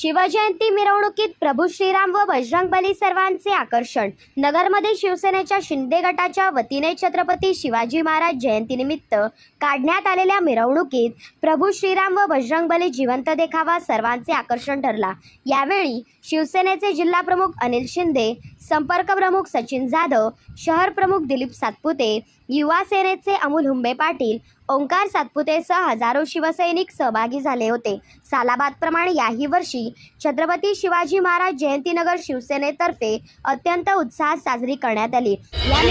शिवजयंती मिरवणुकीत प्रभू श्रीराम व बजरंगबली सर्वांचे आकर्षण. नगरमध्ये शिवसेनेच्या शिंदे गटाच्या वतीने छत्रपती शिवाजी महाराज जयंतीनिमित्त काढण्यात आलेल्या मिरवणुकीत प्रभू श्रीराम व बजरंगबली जिवंत देखावा सर्वांचे आकर्षण ठरला. यावेळी शिवसेनेचे जिल्हाप्रमुख अनिल शिंदे संपर्क प्रमुख सचिन जाधव शहर प्रमुख दिलीप सातपुते युवा सेनेचे अमोल हुंबे पाटील ओंकार सातपुतेसह हजारो शिवसैनिक सहभागी झाले होते. सालाबादप्रमाणे याही वर्षी छत्रपती शिवाजी महाराज जयंतीनगर शिवसेनेतर्फे अत्यंत उत्साहात साजरी करण्यात आली. या